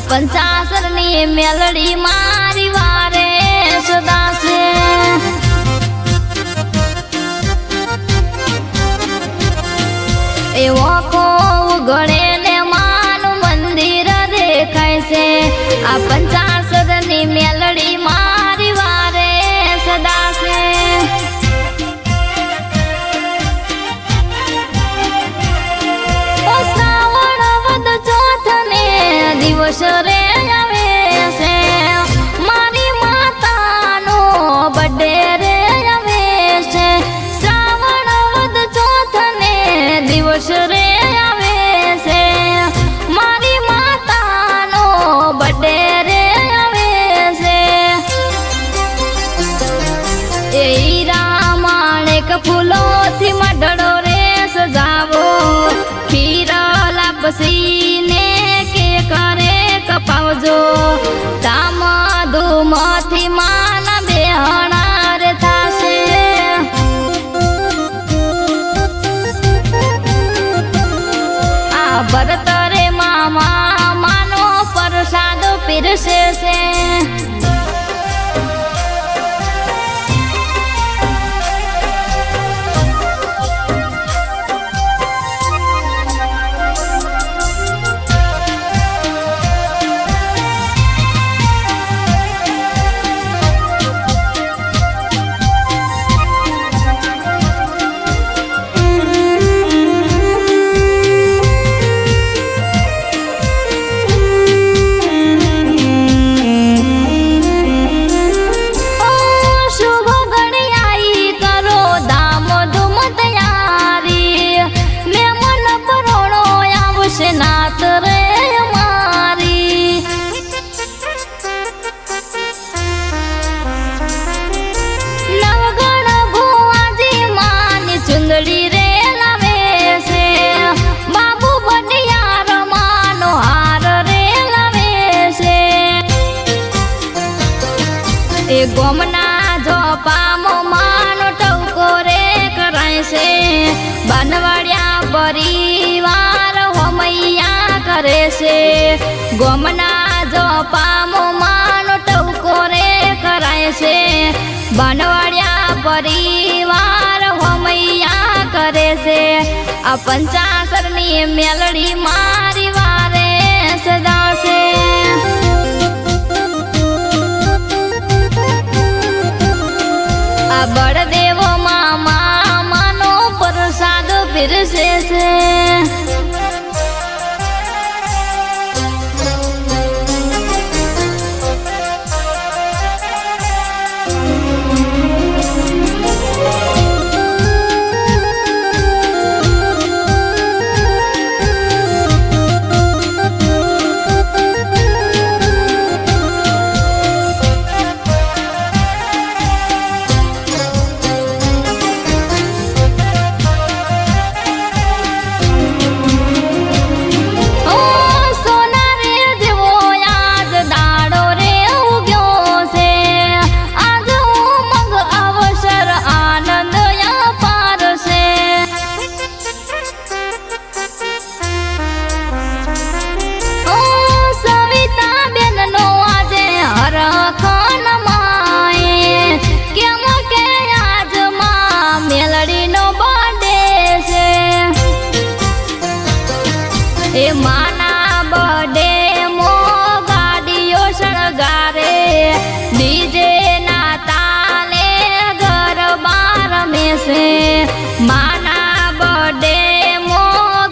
પંચાસરની મેલડી મારી દિવસ રે આવે છે. મારી માતાનો બર્થડે રે આવે છે. શ્રાવણ વદ ચોથને દિવસ રે આવે છે. મારી માતાનો ફૂલોથી મઢડો રે કરે ગોમના જોપામો માનો ટવકો રે કરાય છે. બાનવાડિયા પરિવાર હોમૈયા કરે છે. ગોમના જોપામો માનો ટવકો રે કરાય છે. બાનવાડિયા પરિવાર હોમૈયા કરે છે. આ પંચાસરની મેલડી પીરસે છે એ માના બડે મો ગાડીઓ શણગારે. ડીજે ના તાલે ગરબા રમે છે માના બડે મો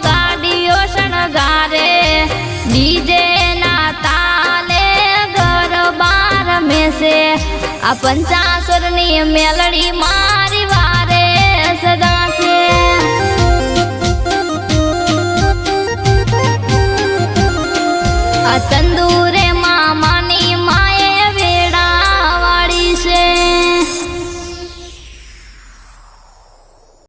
ગાડીઓ શણગારે. ડીજે ના તાલે ગરબા રમે છે આ પંચાસરની આ તંદુરે